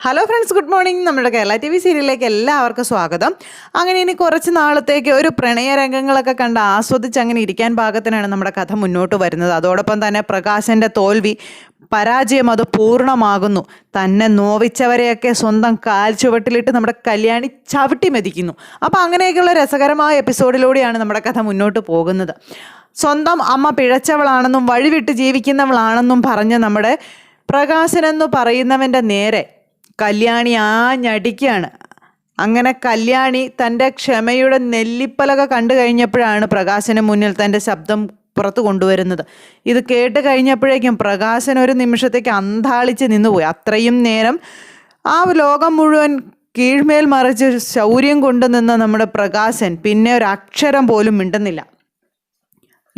Hello friends good morning നമ്മുടെ Kerala T V സീരിയലിലേക്ക് എല്ലാവർക്കും സ്വാഗതം. അങ്ങനെ ഇനി കുറച്ച് നാളത്തേക്ക് ഒരു പ്രണയ രംഗങ്ങളൊക്കെ കണ്ട് ആസ്വദിച്ച് അങ്ങനെ ഇരിക്കാൻ പാകത്തിനാണ് നമ്മുടെ കഥ മുന്നോട്ട് വരുന്നത്. അതോടൊപ്പം തന്നെ പ്രകാശന്റെ തോൽവി പരാജയം അത് പൂർണമാകുന്നു. തന്നെ നോവിച്ചവരെയൊക്കെ സ്വന്തം കാൽ ചുവട്ടിലിട്ട് നമ്മുടെ കല്യാണി ചവിട്ടി മെതിക്കുന്നു. അപ്പോൾ അങ്ങനെയൊക്കെയുള്ള രസകരമായ എപ്പിസോഡിലൂടെയാണ് നമ്മുടെ കഥ മുന്നോട്ട് പോകുന്നത്. സ്വന്തം അമ്മ പിഴച്ചവളാണെന്നും വഴിവിട്ട് ജീവിക്കുന്നവളാണെന്നും പറഞ്ഞ് നമ്മുടെ പ്രകാശനെന്ന് പറയുന്നവന്റെ നേരെ കല്യാണി ആഞ്ഞടിക്കുകയാണ് അങ്ങനെ കല്യാണി തന്റെ ക്ഷമയുടെ നെല്ലിപ്പലക കണ്ടു കഴിഞ്ഞപ്പോഴാണ് പ്രകാശന് മുന്നിൽ തന്റെ ശബ്ദം പുറത്തു കൊണ്ടുവരുന്നത്. ഇത് കേട്ട് കഴിഞ്ഞപ്പോഴേക്കും പ്രകാശൻ ഒരു നിമിഷത്തേക്ക് അന്താളിച്ച് നിന്നുപോയി. അത്രയും നേരം ആ ലോകം മുഴുവൻ കീഴ്മേൽ മറിച്ച് ശൗര്യം കൊണ്ടു നിന്ന നമ്മുടെ പ്രകാശൻ പിന്നെ ഒരു അക്ഷരം പോലും മിണ്ടുന്നില്ല.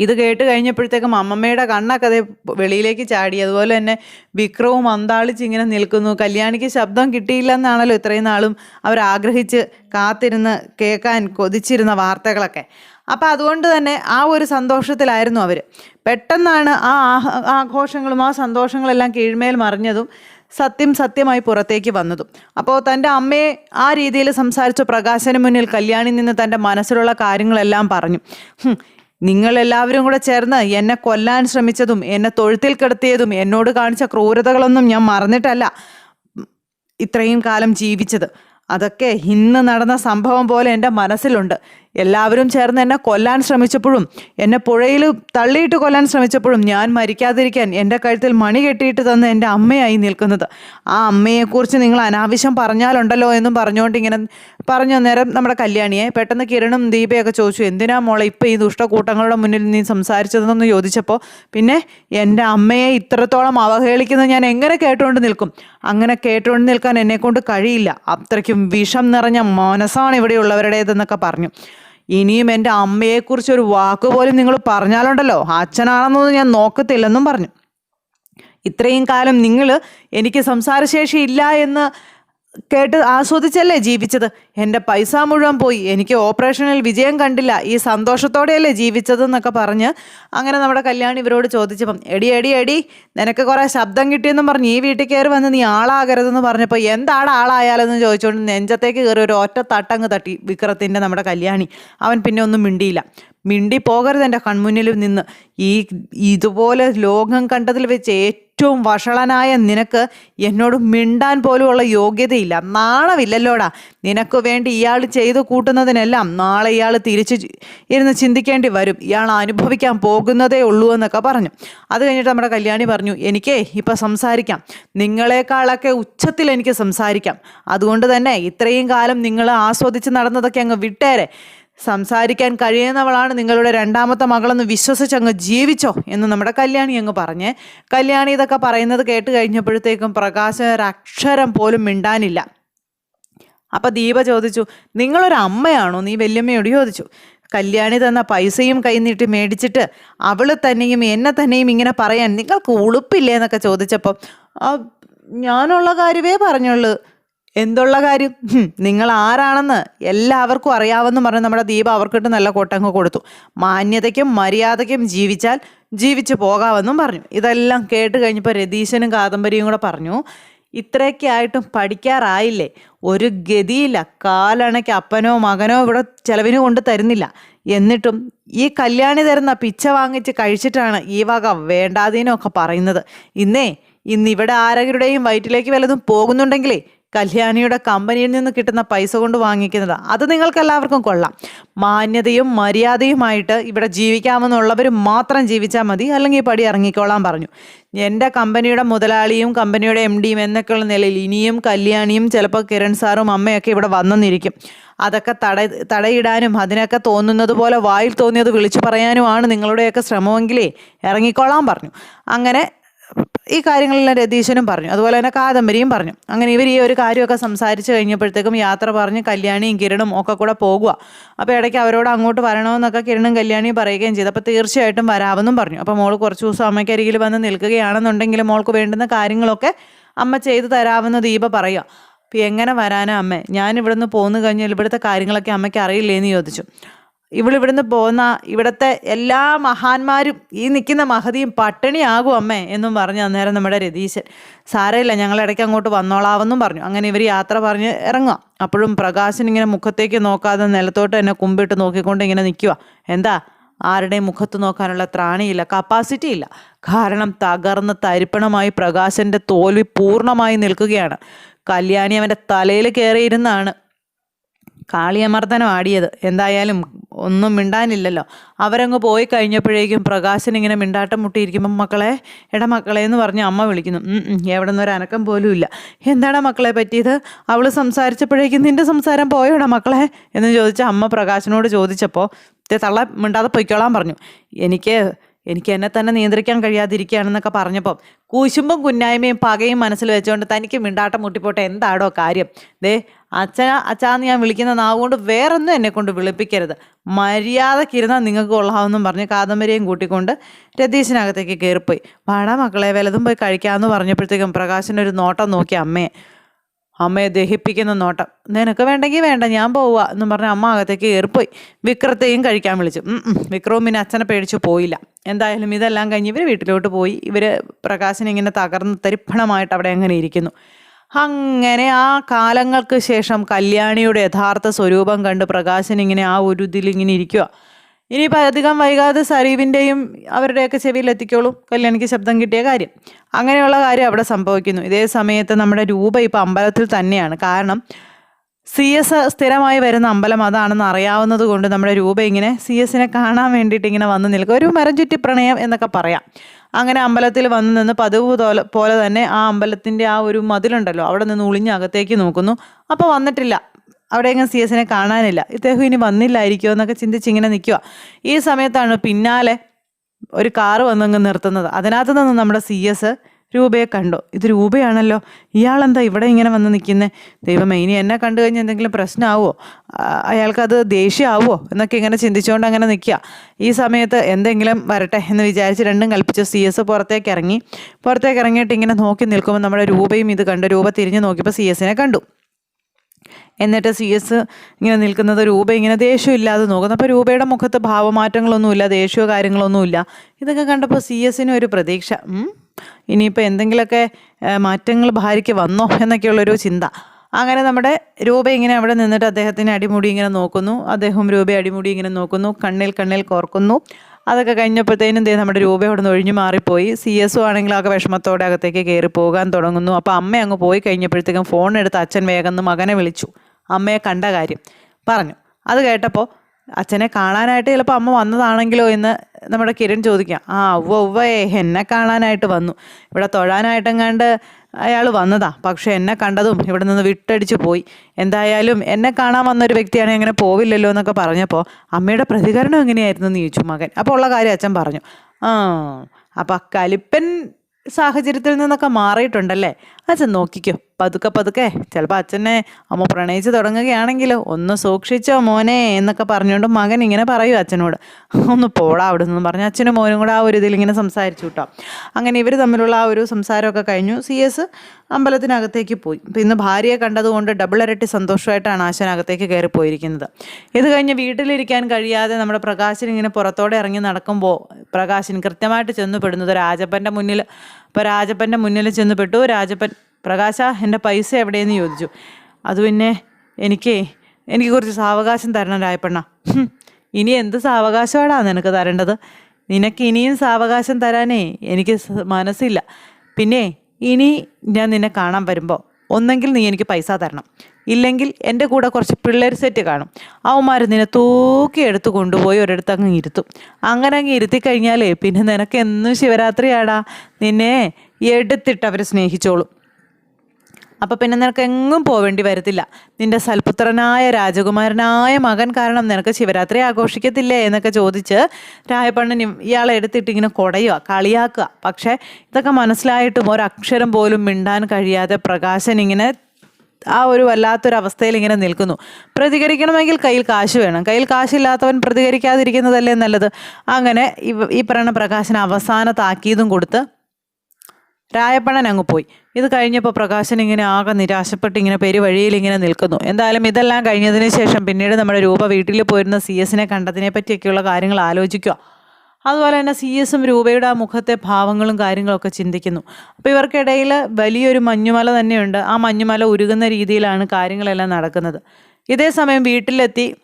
ഇത് കേട്ട് കഴിഞ്ഞപ്പോഴത്തേക്കും അമ്മമ്മയുടെ കണ്ണൊക്കെ അതേ വെളിയിലേക്ക് ചാടി. അതുപോലെ തന്നെ വിക്രവും അന്താളിച്ച് ഇങ്ങനെ നിൽക്കുന്നു. കല്യാണിക്ക് ശബ്ദം കിട്ടിയില്ല എന്നാണല്ലോ ഇത്രയും നാളും അവർ ആഗ്രഹിച്ച് കാത്തിരുന്ന് കേൾക്കാൻ കൊതിച്ചിരുന്ന വാർത്തകളൊക്കെ. അപ്പം അതുകൊണ്ട് തന്നെ ആ ഒരു സന്തോഷത്തിലായിരുന്നു അവർ. പെട്ടെന്നാണ് ആ ആഘോഷങ്ങളും ആ സന്തോഷങ്ങളെല്ലാം കീഴ്മേൽ മറിഞ്ഞതും സത്യം സത്യമായി പുറത്തേക്ക് വന്നതും. അപ്പോൾ തന്റെ അമ്മയെ ആ രീതിയിൽ സംസാരിച്ച പ്രകാശന് മുന്നിൽ കല്യാണി നിന്ന് തന്റെ മനസ്സിലുള്ള കാര്യങ്ങളെല്ലാം പറഞ്ഞു. "ഹും, നിങ്ങളെല്ലാവരും കൂടെ ചേർന്ന് എന്നെ കൊല്ലാൻ ശ്രമിച്ചതും എന്നെ തൊഴുത്തിൽ കിടത്തിയതും എന്നോട് കാണിച്ച ക്രൂരതകളൊന്നും ഞാൻ മറന്നിട്ടല്ല. ഇത്രയും കാലം ജീവിച്ചത്. അതൊക്കെ ഇന്ന് നടന്ന സംഭവം പോലെ എന്റെ മനസ്സിലുണ്ട്. എല്ലാവരും ചേർന്ന് എന്നെ കൊല്ലാൻ ശ്രമിച്ചപ്പോഴും എന്നെ പുഴയിൽ തള്ളിയിട്ട് കൊല്ലാൻ ശ്രമിച്ചപ്പോഴും ഞാൻ മരിക്കാതിരിക്കാൻ എന്റെ കഴുത്തിൽ മണി കെട്ടിയിട്ട് തന്ന എന്റെ അമ്മയായി നിൽക്കുന്നത്. ആ അമ്മയെക്കുറിച്ച് നിങ്ങൾ അനാവശ്യം പറഞ്ഞാലുണ്ടല്ലോ എന്നും പറഞ്ഞുകൊണ്ട് ഇങ്ങനെ പറഞ്ഞു നേരം നമ്മുടെ കല്യാണിയെ പെട്ടെന്ന് കിരണും ദീപയൊക്കെ ചോദിച്ചു എന്തിനാ മോളെ ഇപ്പം ഈ ദുഷ്ടക്കൂട്ടങ്ങളുടെ മുന്നിൽ നീ സംസാരിച്ചതെന്നൊന്ന് ചോദിച്ചപ്പോൾ പിന്നെ എന്റെ അമ്മയെ ഇത്രത്തോളം അവഹേളിക്കുന്നത് ഞാൻ എങ്ങനെ കേട്ടുകൊണ്ട് നിൽക്കും? അങ്ങനെ കേട്ടുകൊണ്ട് നിൽക്കാൻ എന്നെക്കൊണ്ട് കഴിയില്ല. അത്രയ്ക്കും വിഷം നിറഞ്ഞ മനസ്സാണ് ഇവിടെയുള്ളവരുടേതെന്നൊക്കെ പറഞ്ഞു. ഇനിയും എന്റെ അമ്മയെക്കുറിച്ച് ഒരു വാക്ക് പോലും നിങ്ങൾ പറഞ്ഞാലുണ്ടല്ലോ അച്ഛനാണെന്നൊന്നും ഞാൻ നോക്കത്തില്ലെന്നും പറഞ്ഞു. ഇത്രയും കാലം നിങ്ങൾ എനിക്ക് സംസാരശേഷി ഇല്ല എന്ന് കേട്ട് ആസ്വദിച്ചല്ലേ ജീവിച്ചത്? എന്റെ പൈസ മുഴുവൻ പോയി. എനിക്ക് ഓപ്പറേഷനിൽ വിജയം കണ്ടില്ല. ഈ സന്തോഷത്തോടെയല്ലേ ജീവിച്ചതെന്നൊക്കെ പറഞ്ഞ് അങ്ങനെ നമ്മുടെ കല്യാണി ഇവരോട് ചോദിച്ചപ്പം എടി എടി എടി നിനക്ക് കുറേ ശബ്ദം കിട്ടിയെന്നും പറഞ്ഞ് ഈ വീട്ടിൽ കയറി വന്ന് നീ ആളാകരുതെന്ന് പറഞ്ഞപ്പോൾ എന്താണ് ആളായാലെന്ന് ചോദിച്ചുകൊണ്ട് നെഞ്ചത്തേക്ക് കയറി ഒരു ഒറ്റ തട്ടങ്ങ് തട്ടി വിക്രത്തിന്റെ നമ്മുടെ കല്യാണി. അവൻ പിന്നെ ഒന്നും മിണ്ടിയില്ല. മിണ്ടി പോകരുത് എന്റെ കൺമുന്നിൽ നിന്ന്. ഈ ഇതുപോലെ ലോകം കണ്ടതിൽ വെച്ച് ഏറ്റവും വഷളനായ നിനക്ക് എന്നോട് മിണ്ടാൻ പോലുമുള്ള യോഗ്യതയില്ല. നാണമില്ലല്ലോടാ. നിനക്ക് വേണ്ടി ഇയാൾ ചെയ്തു കൂട്ടുന്നതിനെല്ലാം നാളെ ഇയാൾ തിരിച്ച് ഇരുന്ന് ചിന്തിക്കേണ്ടി വരും. ഇയാൾ അനുഭവിക്കാൻ പോകുന്നതേ ഉള്ളൂ എന്നൊക്കെ പറഞ്ഞു. അത് കഴിഞ്ഞിട്ട് നമ്മുടെ കല്യാണി പറഞ്ഞു എനിക്കേ ഇപ്പം സംസാരിക്കാം. നിങ്ങളെക്കാളൊക്കെ ഉച്ചത്തിൽ എനിക്ക് സംസാരിക്കാം. അതുകൊണ്ട് തന്നെ ഇത്രയും കാലം നിങ്ങൾ ആസ്വദിച്ച് നടന്നതൊക്കെ അങ്ങ് വിട്ടേരെ. സംസാരിക്കാൻ കഴിയുന്നവളാണ് നിങ്ങളുടെ രണ്ടാമത്തെ മകളെന്ന് വിശ്വസിച്ച് അങ്ങ് ജീവിച്ചോ? എന്ന് നമ്മുടെ കല്യാണി അങ്ങ് പറഞ്ഞ് കല്യാണി ഇതൊക്കെ പറയുന്നത് കേട്ട് കഴിഞ്ഞപ്പോഴത്തേക്കും പ്രകാശ് ഒരക്ഷരം പോലും മിണ്ടാനില്ല. അപ്പൊ ദീപ ചോദിച്ചു നിങ്ങളൊരു അമ്മയാണോ? നീ വല്യമ്മയോട് ചോദിച്ചു. കല്യാണി തന്ന പൈസയും കൈനീട്ടി മേടിച്ചിട്ട് അവൾ തന്നെയും എന്നെ തന്നെയും ഇങ്ങനെ പറയാൻ നിങ്ങൾക്ക് ഉളുപ്പില്ലേ? എന്നൊക്കെ ചോദിച്ചപ്പോൾ "ആ, ഞാനുള്ള കാര്യമേ പറഞ്ഞുള്ളൂ. എന്തുള്ള കാര്യം? നിങ്ങൾ ആരാണെന്ന് എല്ലാവർക്കും അറിയാമെന്ന് പറഞ്ഞ് നമ്മുടെ ദീപ അവർക്കിട്ട് നല്ല കൊട്ടങ്ങ് കൊടുത്തു. മാന്യതയ്ക്കും മര്യാദയ്ക്കും ജീവിച്ചാൽ ജീവിച്ചു പോകാമെന്നും പറഞ്ഞു. ഇതെല്ലാം കേട്ട് കഴിഞ്ഞപ്പോൾ രതീശനും കാദംബരിയും കൂടെ പറഞ്ഞു ഇത്രയൊക്കെ ആയിട്ടും പഠിക്കാറായില്ലേ? ഒരു ഗതിയില്ല. കാലണയ്ക്ക് അപ്പനോ മകനോ ഇവിടെ ചെലവിന് കൊണ്ട് തരുന്നില്ല. എന്നിട്ടും ഈ കല്യാണി തരുന്ന പിച്ച വാങ്ങിച്ച് കഴിച്ചിട്ടാണ് ഈ വക വേണ്ടാതീനൊക്കെ പറയുന്നത്. ഇന്നേ ഇന്നിവിടെ ആരെങ്കിലുടെയും വയറ്റിലേക്ക് വല്ലതും പോകുന്നുണ്ടെങ്കിലേ കല്യാണിയുടെ കമ്പനിയിൽ നിന്ന് കിട്ടുന്ന പൈസ കൊണ്ട് വാങ്ങിക്കുന്നത്. അത് നിങ്ങൾക്ക് എല്ലാവർക്കും കൊള്ളാം. മാന്യതയും മര്യാദയുമായിട്ട് ഇവിടെ ജീവിക്കാമെന്നുള്ളവർ മാത്രം ജീവിച്ചാൽ മതി. അല്ലെങ്കിൽ പടി ഇറങ്ങിക്കോളാൻ പറഞ്ഞു. എന്റെ കമ്പനിയുടെ മുതലാളിയും കമ്പനിയുടെ എം ഡിയും എന്നൊക്കെയുള്ള നിലയിൽ ഇനിയും കല്യാണിയും ചിലപ്പോൾ കിരൺ സാറും അമ്മയൊക്കെ ഇവിടെ വന്നെന്നിരിക്കും. അതൊക്കെ തട തടയിടാനും അതിനൊക്കെ തോന്നുന്നത് പോലെ വായിൽ തോന്നിയത് വിളിച്ചു പറയാനുമാണ് നിങ്ങളുടെയൊക്കെ ശ്രമമെങ്കിലേ ഇറങ്ങിക്കോളാൻ പറഞ്ഞു. അങ്ങനെ ഈ കാര്യങ്ങളെല്ലാം രതീശനും പറഞ്ഞു. അതുപോലെ തന്നെ കാദംബരിയും പറഞ്ഞു. അങ്ങനെ ഇവർ ഈ ഒരു കാര്യമൊക്കെ സംസാരിച്ച് കഴിഞ്ഞപ്പോഴത്തേക്കും യാത്ര പറഞ്ഞ് കല്യാണിയും കിരണും ഒക്കെ കൂടെ പോകുക അപ്പോൾ ഇടയ്ക്ക് അവരോട് അങ്ങോട്ട് വരണമെന്നൊക്കെ കിരണും കല്യാണിയും പറയുകയും ചെയ്തു. അപ്പോൾ തീർച്ചയായിട്ടും വരാമെന്നും പറഞ്ഞു. അപ്പോൾ മോൾ കുറച്ച് ദിവസം അമ്മയ്ക്കരികിൽ വന്ന് നിൽക്കുകയാണെന്നുണ്ടെങ്കിൽ മോൾക്ക് വേണ്ടുന്ന കാര്യങ്ങളൊക്കെ അമ്മ ചെയ്തു തരാമെന്ന് ദീപ പറയുക അപ്പോൾ എങ്ങനെ വരാനാ അമ്മേ? ഞാൻ ഇവിടുന്ന് പോന്നു കഴിഞ്ഞാൽ ഇവിടുത്തെ കാര്യങ്ങളൊക്കെ അമ്മയ്ക്ക് അറിയില്ലേന്ന് ചോദിച്ചു. ഇവളിവിടുന്ന് പോകുന്ന ഇവിടുത്തെ എല്ലാ മഹാന്മാരും ഈ നിൽക്കുന്ന മഹതിയും പട്ടിണിയാകും അമ്മേ എന്നും പറഞ്ഞു അന്നേരം നമ്മുടെ രതീശൻ സാരയില്ല ഞങ്ങൾ ഇടയ്ക്ക് അങ്ങോട്ട് വന്നോളാവെന്നും പറഞ്ഞു. അങ്ങനെ ഇവർ യാത്ര പറഞ്ഞ് ഇറങ്ങുക അപ്പോഴും പ്രകാശൻ ഇങ്ങനെ മുഖത്തേക്ക് നോക്കാതെ നിലത്തോട്ട് എന്നെ കുമ്പിട്ട് നോക്കിക്കൊണ്ട് ഇങ്ങനെ നിൽക്കുക എന്താ? ആരുടെയും മുഖത്ത് നോക്കാനുള്ള ത്രാണിയില്ല കപ്പാസിറ്റി ഇല്ല. കാരണം തകർന്ന് തരിപ്പണമായി പ്രകാശന്റെ തോൽവി പൂർണമായി നിൽക്കുകയാണ്. കല്യാണി അവന്റെ തലയിൽ കയറിയിരുന്നാണ് കാളിയമർദ്ദനം ആടിയത്. എന്തായാലും ഒന്നും മിണ്ടാനില്ലല്ലോ. അവരങ്ങ് പോയി കഴിഞ്ഞപ്പോഴേക്കും പ്രകാശൻ ഇങ്ങനെ മിണ്ടാട്ടം മുട്ടിയിരിക്കുമ്പം മക്കളെ എട മക്കളെ എന്ന് പറഞ്ഞ് അമ്മ വിളിക്കുന്നു. എവിടെ നിന്നൊരു അനക്കം പോലും ഇല്ല. എന്താടാ മക്കളെ പറ്റിയത്? അവൾ സംസാരിച്ചപ്പോഴേക്കും നിന്റെ സംസാരം പോയോടാ മക്കളെ? എന്ന് ചോദിച്ച അമ്മ പ്രകാശനോട് ചോദിച്ചപ്പോൾ "ദേ തള്ള മിണ്ടാതെ പൊയ്ക്കോളാൻ പറഞ്ഞു. എനിക്ക് എനിക്ക് എന്നെ തന്നെ നിയന്ത്രിക്കാൻ കഴിയാതിരിക്കുകയാണെന്നൊക്കെ പറഞ്ഞപ്പം കൂശുമ്പും കുന്നായ്മയും പകയും മനസ്സിൽ വെച്ചുകൊണ്ട് തനിക്ക് മിണ്ടാട്ടം മുട്ടിപ്പോട്ടെ എന്താടോ കാര്യം? ദേ അച്ഛന അച്ഛാന്ന് ഞാൻ വിളിക്കുന്ന നാവുകൊണ്ട് വേറൊന്നും എന്നെ കൊണ്ട് വിളിപ്പിക്കരുത്. മര്യാദക്കിരുന്നാൽ നിങ്ങൾക്ക് കൊള്ളാമെന്നും പറഞ്ഞ് കാദംബരിയും കൂട്ടിക്കൊണ്ട് രതീശിനകത്തേക്ക് കയറിപ്പോയി വാടാ മക്കളെ വലതും പോയി കഴിക്കാമെന്ന് പറഞ്ഞപ്പോഴത്തേക്കും പ്രകാശിനൊരു നോട്ടം നോക്കി അമ്മയെ അമ്മയെ ദഹിപ്പിക്കുന്ന നോട്ടം. നിനക്ക് വേണ്ടെങ്കിൽ വേണ്ട ഞാൻ പോവുക എന്നും പറഞ്ഞ് അമ്മ അകത്തേക്ക് കയറിപ്പോയി വിക്രത്തെയും കഴിക്കാൻ വിളിച്ചു. വിക്രവും പിന്നെ അച്ഛനെ പേടിച്ചു പോയില്ല. എന്തായാലും ഇതെല്ലാം കഴിഞ്ഞ് ഇവർ വീട്ടിലോട്ട് പോയി. ഇവർ പ്രകാശൻ ഇങ്ങനെ തകർന്ന് തരിപ്പണമായിട്ട് അവിടെ അങ്ങനെ ഇരിക്കുന്നു. അങ്ങനെ ആ കാലങ്ങൾക്ക് ശേഷം കല്യാണിയുടെ യഥാർത്ഥ സ്വരൂപം കണ്ട് പ്രകാശൻ ഇങ്ങനെ ആ ഒരു ഇതിലിങ്ങനെ ഇരിക്കുക ഇനിയിപ്പോൾ അധികം വൈകാതെ സരീവിന്റെയും അവരുടെയൊക്കെ ചെവിയിൽ എത്തിക്കോളും. കല്യാണിക്ക് ശബ്ദം കിട്ടിയ കാര്യം. അങ്ങനെയുള്ള കാര്യം അവിടെ സംഭവിക്കുന്നു. ഇതേ സമയത്ത് നമ്മുടെ രൂപ ഇപ്പോൾ അമ്പലത്തിൽ തന്നെയാണ്. കാരണം സി എസ് സ്ഥിരമായി വരുന്ന അമ്പലം അതാണെന്ന് അറിയാവുന്നത് കൊണ്ട് നമ്മുടെ രൂപ ഇങ്ങനെ സി എസിനെ കാണാൻ വേണ്ടിയിട്ട് ഇങ്ങനെ വന്ന് നിൽക്കുക ഒരു മരം ചുറ്റി പ്രണയം എന്നൊക്കെ പറയാം. അങ്ങനെ അമ്പലത്തിൽ വന്ന് നിന്ന് പതിവ് പോലെ പോലെ തന്നെ ആ അമ്പലത്തിന്റെ ആ ഒരു മതിലുണ്ടല്ലോ അവിടെ നിന്ന് ഒളിഞ്ഞ് അകത്തേക്ക് നോക്കുന്നു. അപ്പോൾ വന്നിട്ടില്ല. അവിടെ എങ്ങനെ സി എസിനെ കാണാനില്ല. ഇദ്ദേഹം ഇനി വന്നില്ലായിരിക്കുമോ എന്നൊക്കെ ചിന്തിച്ച് ഇങ്ങനെ നിൽക്കുക ഈ സമയത്താണ് പിന്നാലെ ഒരു കാറ് വന്നങ്ങ് നിർത്തുന്നത്. അതിനകത്ത് നിന്ന് നമ്മുടെ സി എസ് രൂപയെ കണ്ടു. ഇത് രൂപയാണല്ലോ. ഇയാളെന്താ ഇവിടെ ഇങ്ങനെ വന്ന് നിൽക്കുന്നത് ദൈവമേ ഇനി എന്നെ കണ്ടു കഴിഞ്ഞാൽ എന്തെങ്കിലും പ്രശ്നമാവോ അയാൾക്കത് ദേഷ്യമാവോ എന്നൊക്കെ ഇങ്ങനെ ചിന്തിച്ചുകൊണ്ട് അങ്ങനെ നിൽക്കുക ഈ സമയത്ത് എന്തെങ്കിലും വരട്ടെ എന്ന് വിചാരിച്ച് രണ്ടും കൽപ്പിച്ചു സി എസ് പുറത്തേക്ക് ഇറങ്ങി. പുറത്തേക്ക് ഇറങ്ങിയിട്ട് ഇങ്ങനെ നോക്കി നിൽക്കുമ്പോൾ നമ്മുടെ രൂപയും ഇത് കണ്ടു. രൂപ തിരിഞ്ഞ് നോക്കിയപ്പോൾ സി എസിനെ കണ്ടു. എന്നിട്ട് സി എസ് ഇങ്ങനെ നിൽക്കുന്നത് രൂപ ഇങ്ങനെ ദേഷ്യമില്ലാതെ നോക്കുന്നു. അപ്പോൾ രൂപയുടെ മുഖത്ത് ഭാവമാറ്റങ്ങളൊന്നുമില്ല ദേഷ്യമോ കാര്യങ്ങളൊന്നുമില്ല. ഇതൊക്കെ കണ്ടപ്പോൾ സി എസിന് ഒരു പ്രതീക്ഷ. ഇനിയിപ്പോൾ എന്തെങ്കിലുമൊക്കെ മാറ്റങ്ങൾ ഭാര്യയ്ക്ക് വന്നോ എന്നൊക്കെയുള്ളൊരു ചിന്ത. അങ്ങനെ നമ്മുടെ രൂപ ഇങ്ങനെ അവിടെ നിന്നിട്ട് അദ്ദേഹത്തിന് അടിമുടി ഇങ്ങനെ നോക്കുന്നു. അദ്ദേഹം രൂപയെ അടിമുടി ഇങ്ങനെ നോക്കുന്നു. കണ്ണിൽ കണ്ണിൽ കോർക്കുന്നു. അതൊക്കെ കഴിഞ്ഞപ്പോഴത്തേനും ദേ നമ്മുടെ രൂപ അവിടെ നിന്ന് ഒഴിഞ്ഞു മാറിപ്പോയി. സി എസ് ഒ ആണെങ്കിലും ആകെ വിഷമത്തോടെ അകത്തേക്ക് കയറി പോകാൻ തുടങ്ങുന്നു. അപ്പോൾ അമ്മ അങ്ങ് പോയി കഴിഞ്ഞപ്പോഴത്തേക്കും ഫോൺ എടുത്ത് അച്ഛൻ വേഗം മകനെ വിളിച്ചു. അമ്മയെ കണ്ട കാര്യം പറഞ്ഞു. അത് കേട്ടപ്പോൾ അച്ഛനെ കാണാനായിട്ട് ചിലപ്പോൾ അമ്മ വന്നതാണെങ്കിലോ എന്ന് നമ്മുടെ കിരൺ ചോദിക്കാം. ആ ഉവ്വ ഉവ്വേ എന്നെ കാണാനായിട്ട് വന്നു. ഇവിടെ തൊഴാനായിട്ടെങ്ങാണ്ട് അയാൾ വന്നതാ. പക്ഷേ എന്നെ കണ്ടതും ഇവിടെ നിന്ന് വിട്ടടിച്ചു പോയി. എന്തായാലും എന്നെ കാണാൻ വന്നൊരു വ്യക്തിയാണ് എങ്ങനെ പോവില്ലല്ലോ എന്നൊക്കെ പറഞ്ഞപ്പോൾ അമ്മയുടെ പ്രതികരണം എങ്ങനെയായിരുന്നു എന്ന് ചോദിച്ചു മകൻ. അപ്പോൾ ഉള്ള കാര്യം അച്ഛൻ പറഞ്ഞു. ആ അപ്പം കലിപ്പൻ സാഹചര്യത്തിൽ നിന്നൊക്കെ മാറിയിട്ടുണ്ടല്ലേ? അച്ഛൻ നോക്കിക്കോ. പതുക്കെ പതുക്കെ. ചിലപ്പോൾ അച്ഛനെ അമ്മ പ്രണയിച്ച് തുടങ്ങുകയാണെങ്കിലോ ഒന്ന് സൂക്ഷിച്ചോ മോനെ എന്നൊക്കെ പറഞ്ഞുകൊണ്ട് മകൻ ഇങ്ങനെ പറയൂ അച്ഛനോട്. ഒന്ന് പോടാ അവിടെ നിന്ന് പറഞ്ഞു അച്ഛനും മോനും കൂടെ ആ ഒരു ഇതിൽ ഇങ്ങനെ സംസാരിച്ചു കേട്ടോ അങ്ങനെ ഇവർ തമ്മിലുള്ള ആ ഒരു സംസാരമൊക്കെ കഴിഞ്ഞു. സി എസ് അമ്പലത്തിനകത്തേക്ക് പോയി. ഇന്ന് ഭാര്യയെ കണ്ടതുകൊണ്ട് ഡബിൾ ഇരട്ടി സന്തോഷമായിട്ടാണ് ആശാനകത്തേക്ക് കയറി പോയിരിക്കുന്നത്. ഇത് കഴിഞ്ഞ് വീട്ടിലിരിക്കാൻ കഴിയാതെ നമ്മുടെ പ്രകാശൻ ഇങ്ങനെ പുറത്തോടെ ഇറങ്ങി നടക്കുമ്പോൾ പ്രകാശൻ കൃത്യമായിട്ട് ചെന്ന് പെടുന്നത് രാജപ്പന്റെ മുന്നിൽ ഇപ്പോൾ രാജപ്പന്റെ മുന്നിൽ ചെന്ന് പെട്ടു. രാജപ്പൻ പ്രകാശ എന്റെ പൈസ എവിടെയെന്ന് ചോദിച്ചു. അത് പിന്നെ എനിക്ക് എനിക്ക് കുറച്ച് സാവകാശം തരണം രായപ്പണ്ണ. ഇനി എന്ത് സാവകാശമാടാ നിനക്ക് തരേണ്ടത്? നിനക്ക് ഇനിയും സാവകാശം തരാനേ എനിക്ക് മനസ്സില്ല. പിന്നെ ഇനി ഞാൻ നിന്നെ കാണാൻ വരുമ്പോൾ ഒന്നെങ്കിൽ നീ എനിക്ക് പൈസ തരണം. ഇല്ലെങ്കിൽ എന്റെ കൂടെ കുറച്ച് പിള്ളേർ സെറ്റ് കാണും. അവന്മാർ നിന്നെ തൂക്കി എടുത്ത് കൊണ്ടുപോയി ഒരിടത്ത് അങ്ങ് ഇരുത്തും. അങ്ങനെ അങ്ങ് ഇരുത്തി കഴിഞ്ഞാലേ പിന്നെ നിനക്ക് എന്നും ശിവരാത്രിയാടാ. നിന്നെ എടുത്തിട്ട് അവർ സ്നേഹിച്ചോളും. അപ്പം പിന്നെ നിനക്ക് എങ്ങും പോവേണ്ടി വരത്തില്ല. നിന്റെ സൽപുത്രനായ രാജകുമാരനായ മകൻ കാരണം നിനക്ക് ശിവരാത്രി ആഘോഷിക്കത്തില്ലേ എന്നൊക്കെ ചോദിച്ച് രായപ്പണ്ണൻ ഇയാളെ എടുത്തിട്ട് ഇങ്ങനെ കുടയുക കളിയാക്കുക. പക്ഷേ ഇതൊക്കെ മനസ്സിലായിട്ടും ഒരക്ഷരം പോലും മിണ്ടാൻ കഴിയാതെ പ്രകാശൻ ഇങ്ങനെ ആ ഒരു വല്ലാത്തൊരവസ്ഥയിൽ ഇങ്ങനെ നിൽക്കുന്നു. പ്രതികരിക്കണമെങ്കിൽ കയ്യിൽ കാശ് വേണം. കയ്യിൽ കാശില്ലാത്തവൻ പ്രതികരിക്കാതിരിക്കുന്നതല്ലേ നല്ലത്? അങ്ങനെ ഈ പറയുന്ന പ്രകാശന് അവസാന താക്കീതും കൊടുത്ത് രായപ്പണൻ അങ്ങ് പോയി. ഇത് കഴിഞ്ഞപ്പോൾ പ്രകാശൻ ഇങ്ങനെ ആകെ നിരാശപ്പെട്ട് ഇങ്ങനെ പെരുവഴിയിൽ ഇങ്ങനെ നിൽക്കുന്നു. എന്തായാലും ഇതെല്ലാം കഴിഞ്ഞതിന് ശേഷം പിന്നീട് നമ്മുടെ രൂപ വീട്ടിൽ പോയിരുന്ന സി എസിനെ കണ്ടതിനെ പറ്റിയൊക്കെയുള്ള കാര്യങ്ങൾ ആലോചിക്കുക. അതുപോലെ തന്നെ സി എസും രൂപയുടെ ആ മുഖത്തെ ഭാവങ്ങളും കാര്യങ്ങളൊക്കെ ചിന്തിക്കുന്നു. അപ്പോൾ ഇവർക്കിടയിൽ വലിയൊരു മഞ്ഞുമല തന്നെയുണ്ട്. ആ മഞ്ഞുമല ഉരുകുന്ന രീതിയിലാണ് കാര്യങ്ങളെല്ലാം നടക്കുന്നത്. ഇതേ സമയം വീട്ടിലെത്തി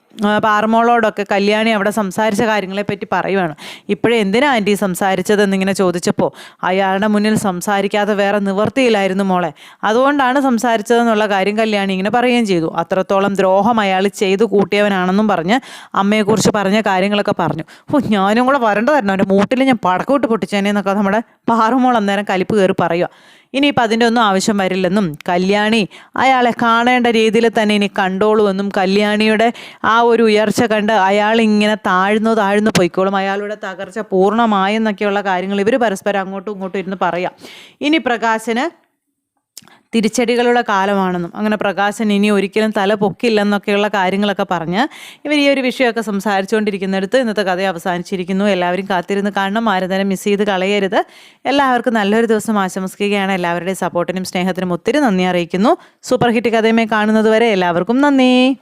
പാറമോളോടൊക്കെ കല്യാണി അവിടെ സംസാരിച്ച കാര്യങ്ങളെപ്പറ്റി പറയുവാണ്. ഇപ്പോഴേ എന്തിനാ ആന്റി സംസാരിച്ചതെന്നിങ്ങനെ ചോദിച്ചപ്പോൾ അയാളുടെ മുന്നിൽ സംസാരിക്കാതെ വേറെ നിവർത്തിയില്ലായിരുന്നു മോളെ. അതുകൊണ്ടാണ് സംസാരിച്ചതെന്നുള്ള കാര്യം കല്യാണി ഇങ്ങനെ പറയുകയും ചെയ്തു. അത്രത്തോളം ദ്രോഹം അയാൾ ചെയ്തു കൂട്ടിയവനാണെന്നും പറഞ്ഞ് അമ്മയെക്കുറിച്ച് പറഞ്ഞ കാര്യങ്ങളൊക്കെ പറഞ്ഞു. ഓ ഞാനും കൂടെ വരേണ്ടതായിരുന്നു. അവന്റെ മൂട്ടിൽ ഞാൻ പടക്കോട്ട് പൊട്ടിച്ചേനെ എന്നൊക്കെ നമ്മുടെ പാറുമോൾ അന്നേരം കലിപ്പ് കയറി പറയുക ഇനിയിപ്പോൾ അതിന്റെ ഒന്നും ആവശ്യം വരില്ലെന്നും കല്യാണി അയാളെ കാണേണ്ട രീതിയിൽ തന്നെ ഇനി കണ്ടോളൂ എന്നും കല്യാണിയുടെ ആ ഒരു ഉയർച്ച കണ്ട് അയാൾ ഇങ്ങനെ താഴ്ന്നു താഴ്ന്നു പോയിക്കോളും. അയാളുടെ തകർച്ച പൂർണമായെന്നൊക്കെയുള്ള കാര്യങ്ങൾ ഇവർ പരസ്പരം അങ്ങോട്ടും ഇങ്ങോട്ടും ഇരുന്ന് പറയാം. ഇനി പ്രകാശന് തിരിച്ചടികളുടെ കാലമാണെന്നും അങ്ങനെ പ്രകാശൻ ഇനി ഒരിക്കലും തല പൊക്കില്ലെന്നൊക്കെയുള്ള കാര്യങ്ങളൊക്കെ പറഞ്ഞ് ഇവർ ഈ ഒരു വിഷയമൊക്കെ സംസാരിച്ചുകൊണ്ടിരിക്കുന്നിടത്ത് ഇന്നത്തെ കഥ അവസാനിച്ചിരിക്കുന്നു. എല്ലാവരും കാത്തിരുന്ന് കാണണം. ആരും തന്നെ മിസ് ചെയ്ത് കളയരുത്. എല്ലാവർക്കും നല്ലൊരു ദിവസം ആശംസിക്കുകയാണ്. എല്ലാവരുടെയും സപ്പോർട്ടിനും സ്നേഹത്തിനും ഒത്തിരി നന്ദി അറിയിക്കുന്നു. സൂപ്പർ ഹിറ്റ് കഥയുമായി കാണുന്നത് വരെ എല്ലാവർക്കും നന്ദി.